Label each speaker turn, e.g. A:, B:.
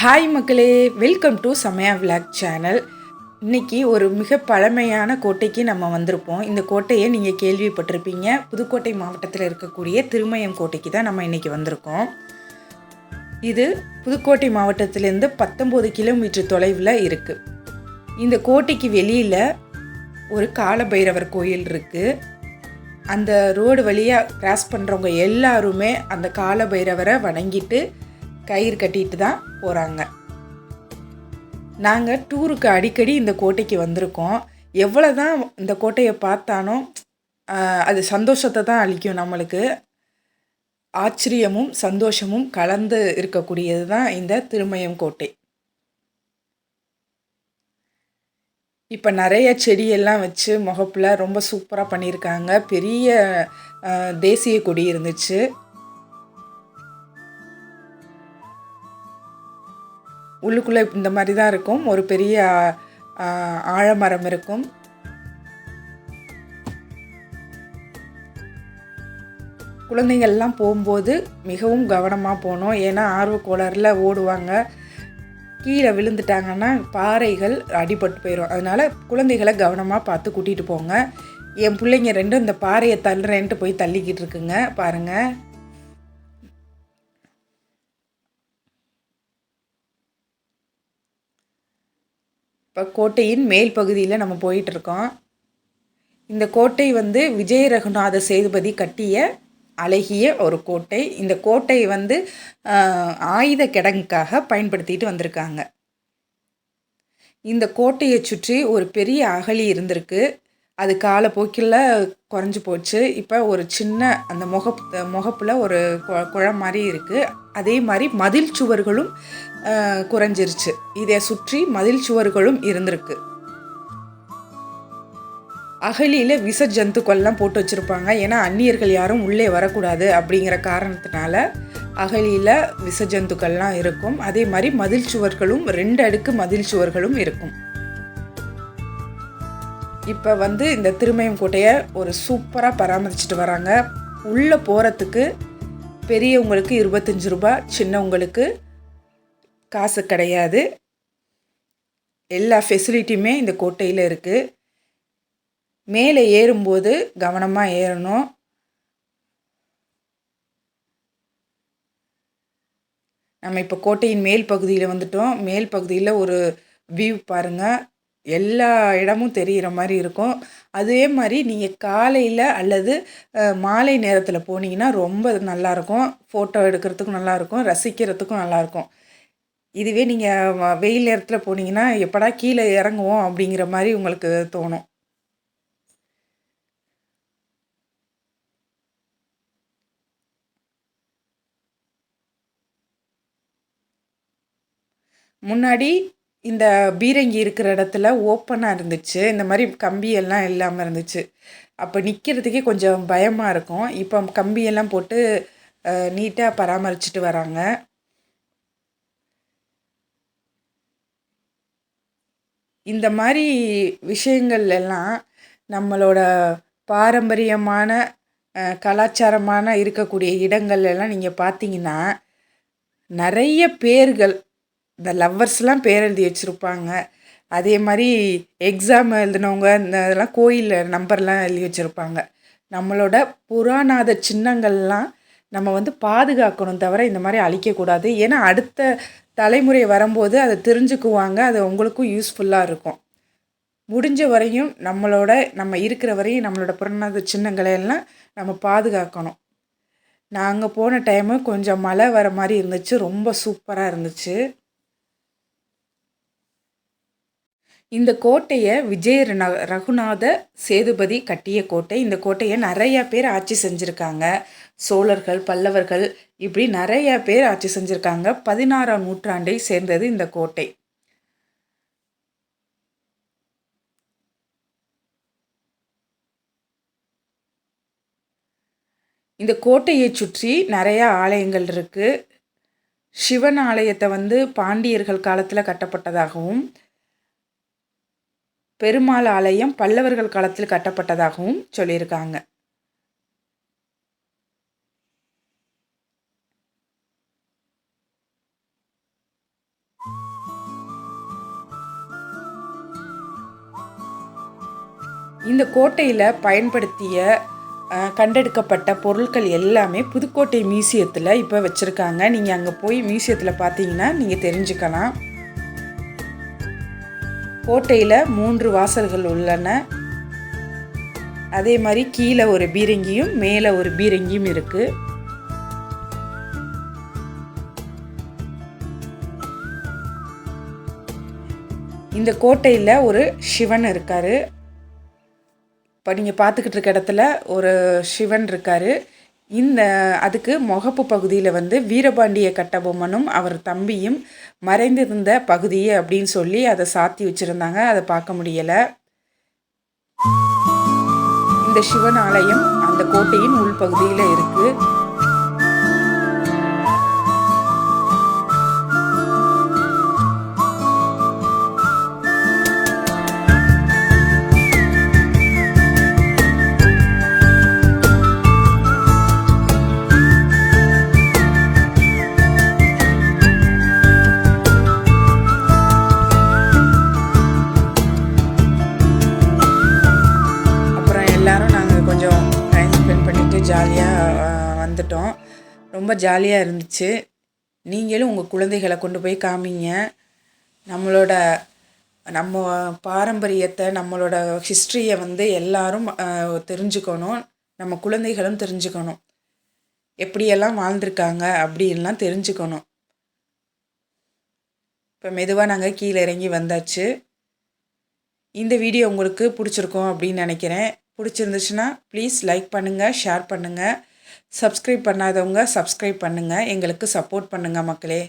A: Hi மக்களே welcome to Samaya vlog channel இன்றைக்கி ஒரு மிக பழமையான கோட்டைக்கு நம்ம வந்திருப்போம். இந்த கோட்டையை நீங்கள் கேள்விப்பட்டிருப்பீங்க. புதுக்கோட்டை மாவட்டத்தில் இருக்கக்கூடிய திருமயம் கோட்டைக்கு தான் நம்ம இன்னைக்கு வந்திருக்கோம். இது புதுக்கோட்டை மாவட்டத்திலேருந்து பத்தொம்போது கிலோமீட்டர் தொலைவில் இருக்குது இந்த கோட்டைக்கு வெளியில் ஒரு காலபைரவர் கோயில் இருக்குது அந்த ரோடு வழியாக கிராஸ் பண்ணுறவங்க எல்லாருமே அந்த காலபைரவரை வணங்கிட்டு கயிறு கட்டிட்டு தான் போகிறாங்க நாங்கள் டூருக்கு அடிக்கடி இந்த கோட்டைக்கு வந்திருக்கோம். எவ்வளோ தான் இந்த கோட்டையை பார்த்தாலும் அது சந்தோஷத்தை தான் அளிக்கும் நம்மளுக்கு. ஆச்சரியமும் சந்தோஷமும் கலந்து இருக்கக்கூடியது தான் இந்த திருமயம் கோட்டை. இப்போ நிறைய செடியெல்லாம் வச்சு முகப்பில் ரொம்ப சூப்பராக பண்ணியிருக்காங்க. பெரிய தேசிய கொடி இருந்துச்சு. உள்ளுக்குள்ளே இந்த மாதிரி தான் இருக்கும். ஒரு பெரிய ஆழமரம் இருக்கும். குழந்தைங்கள்லாம் போகும்போது மிகவும் கவனமாக போகணும். ஏன்னா ஆர்வ ஓடுவாங்க. கீழே விழுந்துட்டாங்கன்னா பாறைகள் அடிபட்டு போயிடும் அதனால் குழந்தைகளை கவனமாக பார்த்து கூட்டிகிட்டு போங்க. என் பிள்ளைங்க ரெண்டும் இந்த பாறையை தள்ளுறேன்ட்டு போய் தள்ளிக்கிட்டு இருக்குங்க. பாருங்கள் இப்போ கோட்டையின் மேல் பகுதியில் நம்ம போயிட்டு இருக்கோம் இந்த கோட்டை வந்து விஜய ரகுநாத சேதுபதி கட்டிய அழகிய ஒரு கோட்டை. இந்த கோட்டை வந்து ஆயுத கிடங்குக்காக பயன்படுத்திட்டு வந்திருக்காங்க. இந்த கோட்டையை சுற்றி ஒரு பெரிய அகழி இருந்திருக்கு. அது காலப்போக்கில் குறைஞ்சி போச்சு. இப்போ ஒரு சின்ன அந்த முகப் முகப்பில் ஒரு கு- குளம் மாதிரி இருக்குது அதே மாதிரி மதில் சுவர்களும் குறைஞ்சிருச்சு. இதை சுற்றி மதில் சுவர்களும் இருந்திருக்கு. அகழியில் விஷ ஜந்துக்கள்லாம் போட்டு வச்சுருப்பாங்க. ஏன்னா அந்நியர்கள் யாரும் உள்ளே வரக்கூடாது அப்படிங்கிற காரணத்தினால அகழியில் விஷ ஜந்துக்கள்லாம் இருக்கும். அதே மாதிரி மதில் சுவர்களும் ரெண்டு அடுக்கு மதில் சுவர்களும் இருக்கும். இப்போ வந்து இந்த திருமயம் கோட்டையை ஒரு சூப்பராக பராமரிச்சுட்டு வராங்க. உள்ளே போகிறதுக்கு பெரியவங்களுக்கு இருபத்தஞ்சி ரூபாய் சின்னவங்களுக்கு காசு கிடையாது. எல்லா ஃபெசிலிட்டியுமே இந்த கோட்டையில் இருக்குது மேலே ஏறும்போது கவனமாக ஏறணும். நம்ம இப்போ கோட்டையின் மேல் பகுதியில் வந்துட்டோம். மேல் பகுதியில் ஒரு வியூ பாருங்கள் எல்லா இடமும் தெரிகிற மாதிரி இருக்கும். அதே மாதிரி நீங்கள் காலையில் அல்லது மாலை நேரத்தில் போனீங்கன்னா ரொம்ப நல்லாயிருக்கும் ஃபோட்டோ எடுக்கிறதுக்கும் நல்லாயிருக்கும் ரசிக்கிறதுக்கும் நல்லாயிருக்கும் இதுவே நீங்கள் வெயில் நேரத்தில் போனீங்கன்னா எப்படா கீழே இறங்குவோம் அப்படிங்கிற மாதிரி உங்களுக்கு தோணும். முன்னாடி இந்த பீரங்கி இருக்கிற இடத்துல ஓப்பனாக இருந்துச்சு. இந்த மாதிரி கம்பியெல்லாம் இல்லாமல் இருந்துச்சு. அப்போ நிற்கிறதுக்கே கொஞ்சம் பயமாக இருக்கும். இப்போ கம்பியெல்லாம் போட்டு நீட்டாக பராமரிச்சுட்டு வராங்க. இந்த மாதிரி விஷயங்கள் எல்லாம் நம்மளோட பாரம்பரியமான கலாச்சாரமான இருக்கக்கூடிய இடங்கள் எல்லாம் நீங்கள் பார்த்தீங்கன்னா நிறைய பேர்கள் இந்த லவ்வர்ஸ்லாம் பேர் எழுதி வச்சுருப்பாங்க. அதே மாதிரி எக்ஸாம் எழுதினவங்க இந்த இதெல்லாம் கோயிலில் நம்பர்லாம் எழுதி வச்சுருப்பாங்க. நம்மளோட புராணாத சின்னங்கள்லாம் நம்ம வந்து பாதுகாக்கணும் தவிர இந்த மாதிரி அழிக்கக்கூடாது. ஏன்னா அடுத்த தலைமுறை வரும்போது அதை தெரிஞ்சுக்குவாங்க அது உங்களுக்கும் யூஸ்ஃபுல்லாக இருக்கும். முடிஞ்ச வரையும் நம்மளோட நம்ம இருக்கிற வரையும் நம்மளோட புராணாத சின்னங்களை எல்லாம் நம்ம பாதுகாக்கணும். நாங்கள் போன டைமு கொஞ்சம் மழை வர மாதிரி இருந்துச்சு ரொம்ப சூப்பராக இருந்துச்சு. இந்த கோட்டையை விஜய ரகுநாத சேதுபதி கட்டிய கோட்டை. இந்த கோட்டையை நிறைய பேர் ஆட்சி செஞ்சுருக்காங்க. சோழர்கள் பல்லவர்கள் இப்படி நிறைய பேர் ஆட்சி செஞ்சுருக்காங்க. பதினாறாம் நூற்றாண்டை சேர்ந்தது இந்த கோட்டை. இந்த கோட்டையை சுற்றி நிறைய ஆலயங்கள் இருக்குது சிவன் ஆலயத்தை வந்து பாண்டியர்கள் காலத்தில் கட்டப்பட்டதாகவும் பெருமாள் ஆலயம் பல்லவர்கள் காலத்தில் கட்டப்பட்டதாகவும் சொல்லியிருக்காங்க. இந்த கோட்டையில் பயன்படுத்திய கண்டெடுக்கப்பட்ட பொருட்கள் எல்லாமே புதுக்கோட்டை மியூசியத்தில் இப்போ வச்சுருக்காங்க. நீங்கள் அங்கே போய் மியூசியத்தில் பார்த்தீங்கன்னா நீங்கள் தெரிஞ்சுக்கலாம். கோட்டையில் மூன்று வாசல்கள் உள்ளன. அதே மாதிரி கீழே ஒரு பீரங்கியும் மேலே ஒரு பீரங்கியும் இருக்குது இந்த கோட்டையில் ஒரு சிவன் இருக்கார். இப்போ நீங்கள் பார்த்துக்கிட்டு இருக்க இடத்துல ஒரு சிவன் இருக்கார். இந்த அதுக்கு முகப்பு பகுதியில் வந்து வீரபாண்டிய கட்டபொம்மனும் அவர் தம்பியும் மறைந்திருந்த பகுதியை அப்படின்னு சொல்லி அதை சாத்தி வச்சுருந்தாங்க. அதை பார்க்க முடியலை. இந்த சிவன் ஆலயம் அந்த கோட்டையின் உள்பகுதியில் இருக்குது ரொம்ப ஜாலியாக இருந்துச்சு. நீங்களும் உங்கள் குழந்தைகளை கொண்டு போய் காமிங்க. நம்மளோட நம்ம பாரம்பரியத்தை நம்மளோட ஹிஸ்ட்ரியை வந்து எல்லாரும் தெரிஞ்சுக்கணும். நம்ம குழந்தைகளும் தெரிஞ்சுக்கணும். எப்படியெல்லாம் வாழ்ந்திருக்காங்க அப்படின்லாம் தெரிஞ்சுக்கணும். இப்போ மெதுவாக நாங்கள் கீழே இறங்கி வந்தாச்சு. இந்த வீடியோ உங்களுக்கு பிடிச்சிருக்கும் அப்படின்னு நினைக்கிறேன். பிடிச்சிருந்துச்சுன்னா ப்ளீஸ் லைக் பண்ணுங்கள் ஷேர் பண்ணுங்கள் சப்ஸ்கிரைப் பண்ணாதவங்க சப்ஸ்கிரைப் பண்ணுங்கள் எங்களுக்கு சப்போர்ட் பண்ணுங்கள் மக்களே.